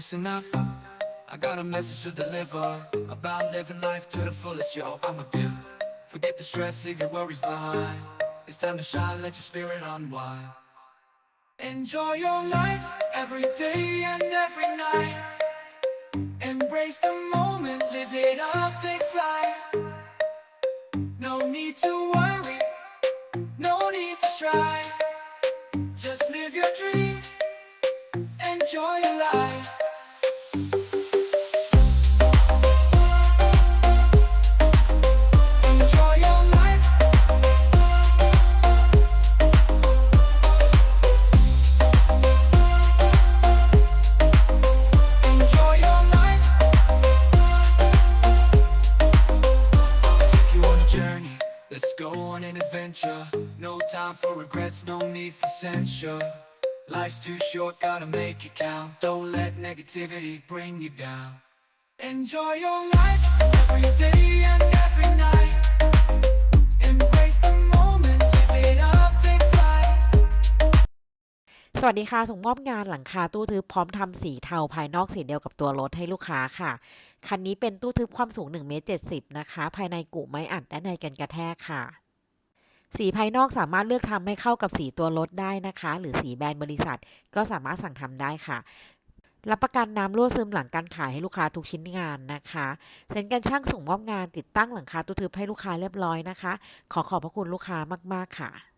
Listen up, I got a message to deliver about living life to the fullest, yo. I'm a giver. Forget the stress, leave your worries behind. It's time to shine, let your spirit unwind. Enjoy your life every day and every night. Embrace the moment, live it up, take flight. No need to worry, no need to strive. Just live your dreams, enjoy your life. Let's go on an adventure. No time for regrets, no need for censure. Life's too short, gotta make it count. Don't let negativity bring you down. Enjoy your life every day สวัสดีค่ะ ส่งมอบงานหลังคาตู้ทึบพร้อมทำสีเทาภายนอกสีเดียวกับตัวรถให้ลูกค้าค่ะ คันนี้เป็นตู้ทึบความสูง1เมตร70นะคะ ภายในกุไม้อัดด้านในกันกระแทกค่ะ สีภายนอกสามารถเลือกทำให้เข้ากับสีตัวรถได้นะคะ หรือสีแบรนด์บริษัท ก็สามารถสั่งทำได้ค่ะ รับประกันน้ำรั่วซึมหลังการขายให้ลูกค้าทุกชิ้นงานนะคะเซ็นกันช่างส่งมอบงานติดตั้งหลังคาตู้ทึบให้ลูกค้าเรียบร้อยนะคะ ขอขอบพระคุณลูกค้ามากๆค่ะ